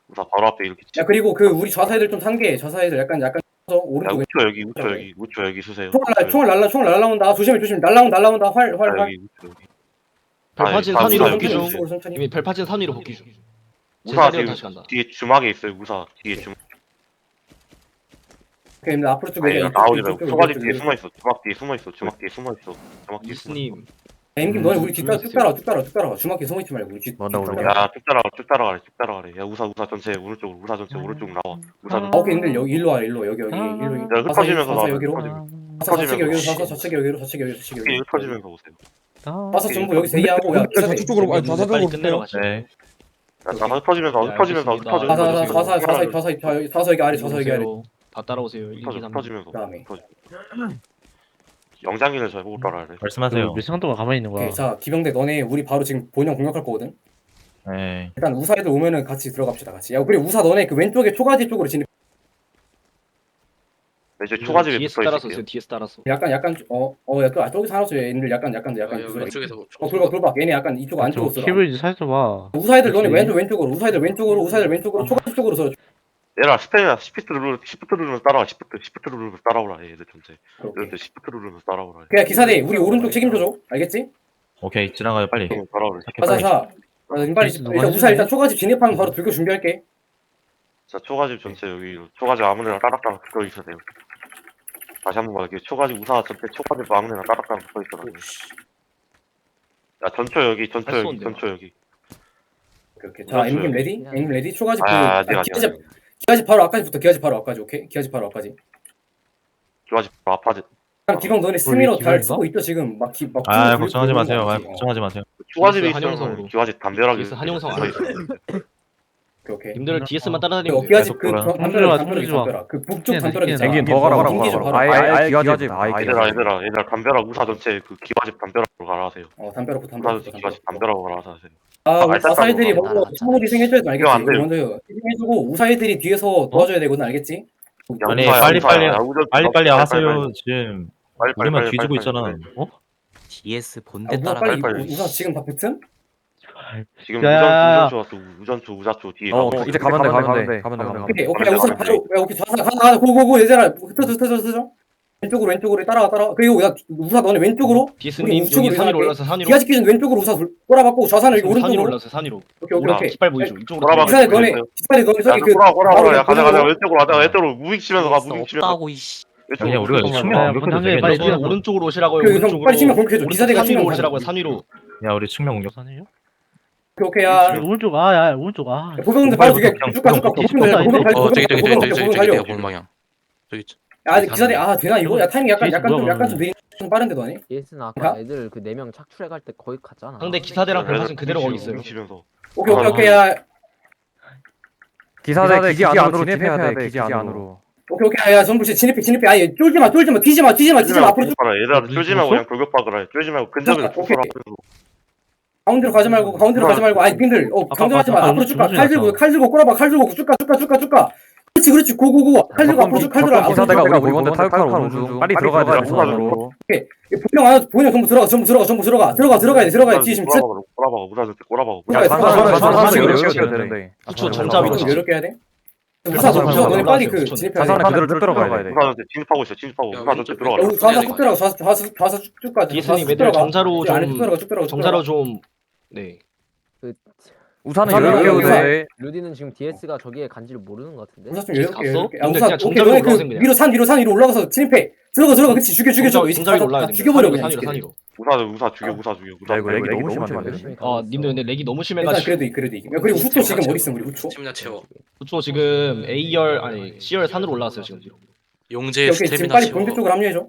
E: 우사 바로 앞에 이렇게 집.
C: 야 그리고 그 우리 좌사 애들 좀 산게 좌사 애들 약간 약간 서
E: 야,
C: 오른쪽
E: 우초 여기 우초 여기 우초 여기 수세요.
C: 총알 날 총알 날라 총알 날라온다 조심해 조심 날라온다 날라온다 활활
E: 아,
C: 활
E: 여기 우초 여기.
F: 별파진
E: 아니,
F: 산 위로 복귀 중.
C: 천천히
F: 이미 별파진 산 위로 복귀 중.
E: 우사
F: 제자리로
E: 지금
F: 다시 간다.
E: 뒤에 주막에 있어요. 우사 뒤에 주막.
C: 오케이 근데 앞으로 쭉
E: 아니
C: 내려
E: 나오지 말고
C: 이쪽,
E: 뒤에. 숨어 있어. 주막 뒤에 숨어 있어. 주막 뒤에 숨어 있어. 주막 뒤에 숨어 있어.
C: 임김 너네 우리
F: 음,
C: 뒷따라 쭉 따라와 쭉 따라와 쭉 따라와 주막기 숨어 있지 말고 우리 뒤
A: 맞나,
C: 뒤
A: 우리.
C: 따라와.
E: 야, 쭉 따라가, 쭉 따라가래, 쭉 따라가래. 야, 우사, 우사 전체 오른쪽으로, 우사 전체 오른쪽 나와. 우사 전체.
C: 아 오케이 근데 여기 일로 와 일로 와, 여기 여기 일로
E: 야,
C: 좌사
E: 흩어지면서 나와.
C: 여기로
E: 흩어지면서.
C: 좌측 여기로. 좌사 좌측 여기로 좌측 여기로 좌측 여기로
E: 흩어지면서 오세요.
C: 좌사 전부 여기 대기하고 야 기사대
H: 저쪽으로 아, 좌사
F: 빨리
H: 쪽으로
F: 끝내러. 가시죠.
D: 네.
E: 야, 자, 흩어지면서,
F: 네,
E: 흩어지면서,
F: 알겠습니다.
C: 좌사
F: 흩어지면서.
C: 좌사 좌사 좌사 좌사 좌사 좌사 여기 아래 좌사 여기 아래
F: 따라오세요. 다 따라오세요. 1, 2,
E: 흩어져,
F: 3.
E: 흩어지면서.
C: 그다음에.
E: 흩어져. 영장기를 잘 보고 따라야 돼.
D: 말씀하세요.
G: 몇 시간 동안 가만히 있는 거야
C: 오케이 자 기병대 너네 우리 바로 지금 본영 공격할 거거든
D: 네.
C: 일단 우사 애들 오면은 같이 들어갑시다 같이 야 그리고 우사 너네 그 왼쪽에 초가지 쪽으로 진입
E: 이제 초가집에
F: 뒤에서
E: 붙어
F: 따라서
E: 있을게요.
F: 오세요. 뒤에서 따라서.
C: 약간 약간 어어야또 저기 살았어 얘들 약간 약간 약간
B: 야,
C: 그
B: 왼쪽에서
C: 어 돌박 돌박 얘네 약간 이쪽
G: 저
C: 안쪽으로 쏘라
G: 키블 살짝 봐
C: 우사 애들 너네
G: 그치.
C: 왼쪽 왼쪽으로 우사 애들 왼쪽으로 우사 애들 왼쪽으로 초가지 쪽으로 쏘라
E: 얘들아, 스테미나, 시프트 누르, 시프트 누르면서 따라와, 시프트, 시프트 누르면서 따라오라, 얘들 전체. 얘들 시프트 누르면서 따라오라.
C: 그냥 기사대 우리 오른쪽 책임져줘 알겠지?
D: 오케이 지나가요 빨리.
E: 응, 따라오라.
C: 자자자 어, 빨리
G: 진짜
C: 일단 우사 일단 초가집 진입하면 바로 들고 준비할게
E: 자, 초가집 전체 여기, 초가집 아무데나 따락따락 붙어 있어야 돼요. 다시 한 번 말할게요. 초가집 우사 전체 초가집 아무데나 따락따락 붙어 돼요. 야, 전초 여기, 전초
F: 할
E: 여기,
F: 수
E: 전초 여기.
C: 이렇게 자 엠김 레디? 엠김 레디 초가집 그
E: 아,
C: 아,
E: 아직, 아직,
C: 기아집
E: 아직.
C: 기아집 바로 앞까지부터 기아집 바로 앞까지 오케이 기아집 바로 앞까지
E: 기와집 아파지.
C: 그럼 기병 너네 스미로 잘? 쓰고 있죠 지금 막 기,
D: 막아
C: 불-
D: 걱정하지
C: 불-
D: 마세요. 아. 걱정하지 마세요.
F: DS 한영성으로.
E: 담벼락이
F: DS 한영성
E: 붙어
F: 안
E: 있어요.
C: 오케이 오케이
F: 님들은 DS만
C: 어,
F: 따라다니면 돼요.
C: 기아집 그
D: 계속
C: 담벼락
G: 돌아.
C: 담벼락이
G: 돌아.
C: 담벼락 그 북쪽 있잖아.
A: 앵긴 더 가라 가라
C: 딩기지
A: 가라.
C: 바로
A: 아예
C: 앞에.
A: 아예 기가집 아예
C: 아,
E: 얘들아, 얘들아, 얘들아, 담벼락 우사 전체 그 기와집 담벼락으로 가라 하세요.
C: 어 담벼락
E: 우사
C: 담벼락
E: 전체 기와집 담벼락으로 가라 하세요.
C: 아
E: 아,
C: 우리
E: 일단
C: 우사 애들이
E: 따로
C: 먼저 스무 희생해줘야 돼
E: 이거 안
C: 알겠지?
E: 돼요.
C: 먼저 희생해주고 우사 애들이 뒤에서 도와줘야 되거든 알겠지?
E: 야,
D: 아니, 빨리. 빨리, 빨리 빨리 하세요 지금.
E: 빨리, 빨리,
D: 우리만 뒤지고 있잖아. 어?
I: DS
C: 아,
I: 본대
C: 우사
I: 따라
C: 빨리
E: 빨리.
C: 우사 지금 다 붙음?
E: 지금
G: 야, 야, 야.
E: 우전, 우전초 왔어. 우전초, 우자초 뒤에.
A: 어
E: 가고
A: 이제
E: 있어.
A: 가면 돼 가면 돼 가면 돼 가면 돼
C: 오케이 오케이 우사
E: 돼,
C: 바로 야 오케이 좌사 가가 가 고고고 얘들아 흩어져 흩어져 흩어져 왼쪽으로 왼쪽으로 따라와 따라와 그리고 야 우사 너네 왼쪽으로 우리
F: DS님
C: 우측으로
F: 여기 산 위로
C: 이상하게.
F: 올라서 산 위로.
C: 기아집 기준 왼쪽으로 우사 돌- 꼬라박고 좌사는 여기
F: 산 위로
C: 오른쪽으로
F: 올라서 산 위로.
C: 오케이 오케이 오케이
F: 깃발 보이죠? 이쪽으로.
E: 돌아봐.
C: 너네
E: 그랬어요.
C: 기사대 너네
E: 야,
C: 저기 그
E: 꼬라, 꼬라, 꼬라. 야, 가자, 가자. 왼쪽으로 가자. 왼쪽으로 무빙 치면서 가, 무빙 치면서.
I: 없다고 이씨.
E: 왼쪽으로.
D: 그냥 우리가
G: 잠깐만,
D: 측면
G: 야, 분당에
D: 되겠네.
G: 빨리
F: 저는
G: 뛰어서.
F: 오른쪽으로 오시라고요.
C: 그, 형,
F: 오른쪽으로.
C: 빨리 치면 공격해줘.
F: 오른쪽
C: 기사대가
F: 산 위로
C: 치면
F: 오시라고요.
C: 공격해줘.
F: 산 위로.
D: 야 우리 측면 공격.
G: 산이에요?
C: 오케이 오케이 야
G: 오른쪽 아야 오른쪽 아
C: 보병들 바로 죽여 보병 달려
B: 어 저기 저기 저기 저기 저기
C: 달려
B: 내가 본 방향. 저기 있죠.
C: 야 아직 기사대 아 되나 이거 야 타이밍 약간 약간 좀
G: 뭐야,
C: 약간 좀 느린 좀 빠른데 너네
J: DS는
C: 가?
J: 아까 애들 그 네 명 착출해 갈 때 거의 갔잖아.
F: 상대 기사대랑 별파진 그대로 거기 있어요.
C: 오케이 오케이 오케이 야
A: 기사대 기지 안으로 진입해야 돼 기지 안으로
C: 오케이 오케이 야 전부 진입해 진입해 아예 쫄지 마 쫄지 마 뛰지 마 뛰지 마 뛰지 마 앞으로.
E: 얘들아, 쫄지 말고? 그냥 돌격 박으라. 쫄지 말고 근접을
C: 오케이. 가운데로 가지 말고 가운데로 가지 말고 아니 빈들 어
G: 아까
C: 강조하지 마 앞으로 쭉가 칼 들고? 칼 들고 꼬라봐 칼 들고 쭉가 쭉가 쭉가 쭉가 그렇지 그렇지 고고고 칼 들고 앞으로 쭉칼 들어 앞으로 쭉가
A: 우리 보건대 타격하러 오는 중 빨리 들어가야 돼
E: 들어가,
A: 우선으로
C: 본영 안에 본영 전부 들어가 전부 들어가 전부 들어가 들어가 들어가야 돼 들어가야 돼 지금
E: 꼬라박아, 꼬라박아. 우자 전체 꼬라박아.
C: 야 들어가야 돼,
A: 이렇게
C: 돼.
A: 되는데
F: 후초 전자
C: 좀
F: 위치.
C: 이렇게 해야 돼우 사
F: 자산
C: 전부
F: 자산
C: 너네 빨리 그. 진입해야 돼
A: 그대로 쭉 들어가야 돼
E: 전체 진입하고 있어. 진입하고.
B: 야, 왼쪽,
E: 들어가.
C: 야, 우리 좌사
B: 왼쪽
C: 쭉 들어가 좌사 좌사 좌사 쭉 가.
F: DS님 애들 정자로
C: 안에 쭉
F: 좀
C: 들어가 쭉 들어가 쭉
F: 정자로
C: 들어가.
F: 좀 네.
J: 그
A: 우산은
C: 우산은
A: 이렇게
C: 우산.
A: 돼
J: 루디는 지금 DS가 저기에 간지를 모르는 것 같은데.
C: 우사 좀
F: 갔어?
C: 이렇게 이렇게. 야
F: 근데
C: 우사
F: 그냥
C: 오케이
F: 정자로
C: 너네 그
F: 올라가세요, 그냥.
C: 위로 산 위로 산 위로 올라가서 진입해. 들어가 들어가 그렇지 죽여 죽여 죽여.
F: 정자 위로 올라야
C: 다
F: 돼.
C: 죽여버려
F: 산
C: 그냥.
F: 위로 산 위로.
E: 우사 우사 죽여. 우사 죽여.
A: 야 이거 렉이 너무
J: 열심히
A: 심한데
J: 가고
F: 어,
J: 있어.
F: 님들 근데 렉이 너무
C: 일단
F: 심해가지고
C: 그래도 이- 그래도. 야 그리고 후초 지금 어디 있어 우리 후초?
B: 스태미나 채워.
F: 후초 지금 A열 아니 C열 산으로 올라왔어요 지금 뒤로.
B: 용재
C: 오케이 지금
B: 스태미나
C: 빨리. 본대 쪽으로 합류해줘.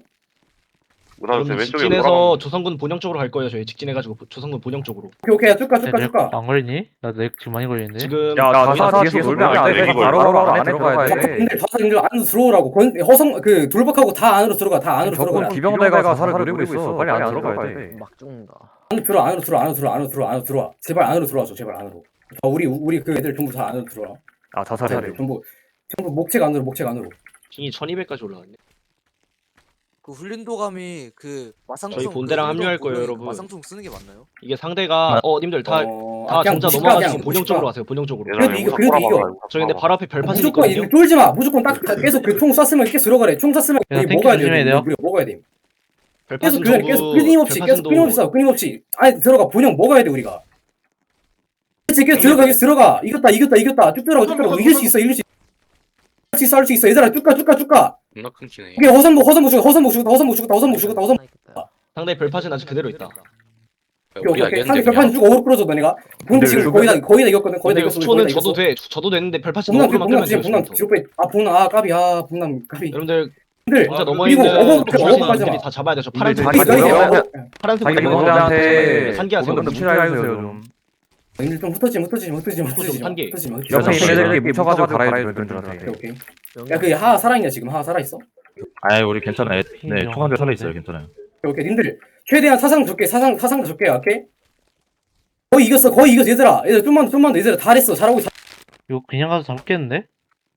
E: 왼쪽에
F: 직진해서 조선군 본영 쪽으로 갈 거예요. 저희 직진해가지고 조선군 본영 쪽으로.
C: 오케이 오케이 야 쭉가 쭉가 쭉가.
G: 안 걸리니? 나렉 지금 많이 걸리는데
F: 지금
A: 야
F: 저희가
A: 자사
F: 뒤에서
A: 놀면 안돼
E: 안 돼.
A: 바로 바로 안에 들어가야 돼
C: 근데 좌사님들 안으로 들어오라고. 권 허성 그 돌박하고 다 안으로 들어가 다 안으로 들어가.
A: 적군 기병대가 살을 노리고 있어 빨리 안 들어가야 돼
J: 막 죽는다.
C: 안으로 들어 안으로 들어 안으로 들어 안으로 들어 안으로 들어와. 제발 안으로 들어와줘 제발 안으로. 아, 우리 우리 그 애들 전부 다 안으로 들어와.
A: 아 자살해
C: 전부 전부 목책 안으로 목책 안으로.
F: 핑이 1200까지 올라갔네.
I: 그 훈련도감이 그 마상총
F: 저희
I: 그
F: 본대랑 합류할
I: 훈련도
F: 거예요, 여러분.
I: 마상총 쓰는 게 맞나요?
F: 이게 상대가 어 님들 다 다
C: 어, 아, 그냥
F: 정자
C: 그냥
F: 본영. 쪽으로 가세요. 본영 쪽으로.
C: 그래도 이거- 그래도.
E: 우사
F: 저희 근데. 바로 앞에
C: 무조건
F: 있거든요.
C: 이거 쫄지 마. 무조건 딱 계속 그 총 쐈으면 계속 들어가래. 총 쐈으면
G: 탱크
C: 먹어야 돼.
G: 조심해야 돼요.
C: 우리 먹어야 돼. 계속 그래 계속 끊임없이 계속 끊임없이 싸워. 끊임없이. 아니 들어가. 본영 먹어야 돼 우리가. 계속 들어가 계속 들어가. 이겼다 이겼다 이겼다. 쭉 들어가 쭉 들어가. 이길 수 있어 이길 수 있어 할수 있어. 얘들아 쭉가 쭉가 쭉가.
B: 존나 끊기네.
C: 이게 허선복 허선복 죽었다 허선복 죽었다 허선복 죽었다 허선복 죽었다 허선복
F: 상대 별파진 아직 그대로 있다.
C: 오케이
B: 우리
C: 오케이.
B: 알겠는데
C: 상대
B: 그냥.
C: 별판 쭉 어그로 끌어줘 너네가. 본대
A: 근데
C: 지금
A: 왜
C: 거의 다 거의 다 이겼거든. 거의 다
F: 근데
C: 이겼어.
F: 수초는
C: 거의 다
F: 저도
C: 이겼어.
F: 돼. 저도 되는데 별파진
C: 봉남
F: 너그로만
C: 봉남
F: 끌면
C: 지금
F: 돼요.
C: 봉남
F: 지금부터.
C: 뒤로 빼. 아 봉남 아 까비 아 봉남 까비.
F: 여러분들
C: 근데
F: 진짜 넘어
C: 그리고
F: 있는
C: 어거 어거
F: 별파진
C: 까지 마.
F: 들이 다 잡아야 돼. 저
A: 근데
F: 파란색
A: 자기
C: 자기
A: 너무-
C: 너무
F: 파란색 분들
A: 분들한테
F: 산기야
A: 오면
F: 세요.
A: 묻히라 해주세요 좀.
C: 님들 좀 흩어지 마 흩어지 마 흩어지 마 흩어지
F: 마한 개.
C: 흩어지 마 흩어지
A: 옆에
C: 마.
D: 있는 애들끼리
A: 묻혀가지고 갈아야 돼 그들한테.
C: 오케이 오케이. 야그 하하 살아있냐 지금 하하 살아있어?
D: 아예 우리 괜찮아요. 네 총한대 살아 있어요. 괜찮아요.
C: 오케이 님들 최대한 사상 적게 사상 사상 적게 오케이. 거의 이겼어 거의 이겼어 얘들아 얘들 좀만 좀만 더 얘들아 잘했어 잘하고 있어
G: 이거 그냥 가서 잡겠는데?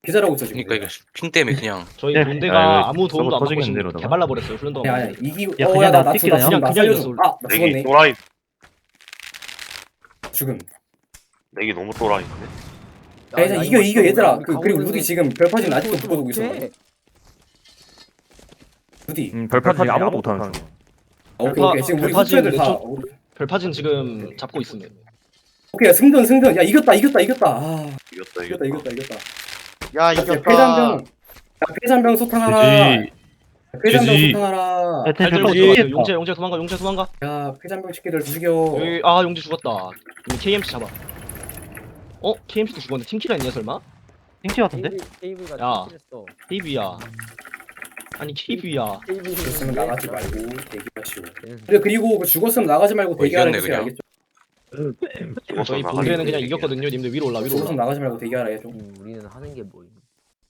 C: 기다리고 있어 지금.
B: 그러니까 이거 핑 때문에 그냥
F: 저희
G: 야,
D: 야,
F: 본대가
D: 이거
F: 아무 도움도 안 받고
D: 터지겠는데,
F: 지금
D: 이러다가.
F: 개발라 버렸어요. 훈련도
C: 아니 아니 이기고
G: 야, 그냥
C: 어야나 나
G: 나
C: 죽나
G: 뛸게,
C: 죽나
F: 그냥
C: 살려줘.
F: 그냥
C: 아나
E: 내기
C: 죽었네.
E: 또라이
C: 죽음.
E: 내기 너무 또라이인데.
C: 야, 얘들아 이겨 이겨 얘들아. 그 그리고 루디 지금 별파진 아직도 붙어두고 있어. 루디.
A: 음, 별파진이 아무것도 못하는 중.
C: 오케이 오케이 지금 우리
F: 별파진
C: 후배들 다.
F: 왼쪽- 별파진 지금 잡고 있으면
C: 오케이 승전 승전 야 이겼다 이겼다 이겼다. 아
E: 이겼다
C: 이겼다
E: 이겼다.
C: 이겼다 이겼다.
H: 야
C: 야, 폐잔병. 야, 폐잔병 소탕하라.
D: 그지. 그지.
C: 소탕하라.
F: 들어가세요.
G: 이겼다.
F: 용재 용재 도망가 용재 도망가.
C: 야, 폐잔병 새끼들 죽여.
F: 여기 아 용재 죽었다. 여기 KMC 잡아. 어 KMC도 죽었는데 팀킬 아니냐 설마?
G: 땡치 같은데?
J: KV가
F: 야. KB야. 아니 KB야.
C: 죽었으면 나가지 말고 대기하시오.
J: 네.
C: 그래 그리고 그 죽었으면 나가지 말고
B: 어,
C: 대기하라
B: 이겼네,
C: 해주세요.
B: 그냥.
C: 알겠죠?
F: 저희 본대는 그냥 이겼거든요. 님들 위로 올라 위로
C: 죽었으면. 나가지 말고 대기하라 해줘.
J: 음, 우리는 하는 게 뭐임?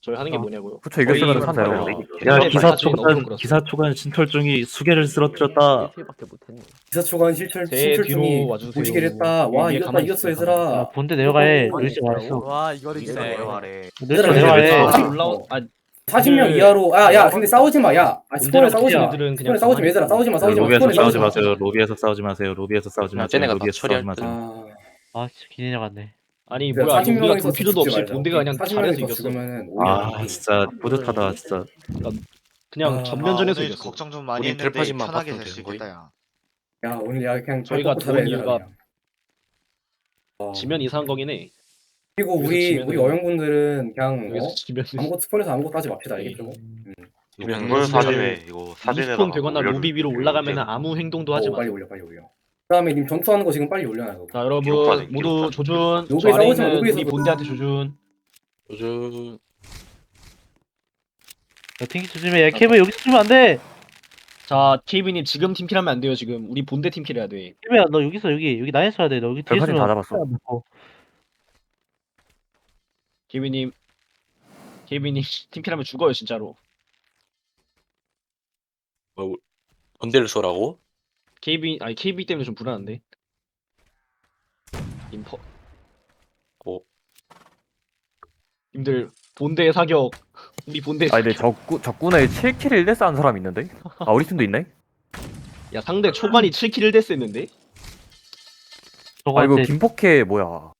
F: 저희 하는 게
G: 어.
F: 뭐냐고요.
A: 그쵸 이겼으면 내려가.
D: 야
F: 근데
D: 기사 초간. 기사 초간 신털중이 수계를 쓰러뜨렸다.
J: 1킬밖에 못했네.
C: 기사초관 실철
F: 제
C: 실철중이
F: 뒤로 와주세요.
C: 했다. 와
F: 위에
C: 이겼다
F: 가만히
C: 이겼어. 얘들아.
G: 야, 본대 내려가해.
J: 어,
G: 루시 말했어.
I: 와 이거를
J: 이제
I: 이기네.
J: 내려가래.
G: 루시
C: 얘들아,
G: 내려가해.
C: 얘들아,
F: 아, 올라오 아
C: 40명
F: 그-
C: 이하로. 아야 근데 싸우지 마. 야 아, 스폰에 싸우지 마. 스폰에 싸우지 마 얘들아. 싸우지 마 싸우지 마.
D: 로비에서
C: 스폰에
D: 싸우지
C: 마.
D: 마세요. 로비에서 싸우지 마세요. 로비에서 싸우지
B: 야,
D: 마세요.
B: 쟤네가 다
D: 로비에서
B: 처리할
D: 싸우지 마세요.
C: 아.
G: 아, 진짜 기내려 갔네.
F: 아니
C: 그래,
F: 뭐야 우리가
C: 40 명에서
F: 돌피도도 없이 본대가 그냥 잘해서
C: 40명에서
F: 이겼어.
C: 죽으면은 오히려
D: 아 진짜 뿌듯하다 진짜.
F: 그냥
C: 아,
F: 전면전에서
K: 오늘
F: 이겼어.
K: 걱정 좀 많이
B: 우리
K: 했는데
B: 텔파진만
K: 편하게
B: 봤으면
K: 될 수
B: 되는
K: 있겠다 야.
C: 야 오늘 야 그냥
F: 저희가 좋은
C: 되나,
F: 이유가
C: 그냥. 어.
F: 지면 이상한 거긴 해.
C: 그리고
F: 여기서
C: 우리
F: 지면은-
C: 우리 어영분들은 그냥
F: 여기서
C: 어?
F: 지면
C: 아무것도 스폰에서 아무것도 하지 맙시다 알겠죠?
F: 사진을
E: 사진에 이거 사진에다가
F: 스폰 되거나
E: 올려줄-
F: 로비 위로 올라가면 아무 행동도 하지
C: 어,
F: 마.
C: 빨리 올려 빨리 올려. 그다음에 님 전투하는 거 지금 빨리 올려놔요.
F: 자 여러분
E: 기록하자,
F: 모두
E: 기록하자.
F: 조준.
C: 로비에
F: 저 안에
C: 싸우지 마,
F: 있는
C: 로비에서
F: 우리
C: 그-
F: 본대한테 조준.
B: 요즘
G: 야, 땡치 조심해. 야, 케이블 여기 있으면 안 돼.
F: 자 케이비님 지금 팀킬하면 안 돼요 지금 우리 본대 팀킬 해야 돼.
G: 케이블야, 너 여기 있어, 여기. 여기 나에 서야 돼. 너 여기 뒤에 있으면.
A: 다 잡았어.
G: 어.
F: 케이비님 케이비님 팀킬하면 죽어요 진짜로.
B: 번대를 쏘라고?
F: KB 아니 KB 때문에 좀 불안한데. 인퍼.
B: 오.
F: 님들 본대 사격. 우리 본대
A: 아 근데. 적군 적군에 7킬 1데스 한 사람 있는데? 아 우리 팀도 있네?
F: 야 상대 초반이 7킬 1데스 했는데.
G: 저거
A: 아 이거
G: 이제
A: 김포케 뭐야?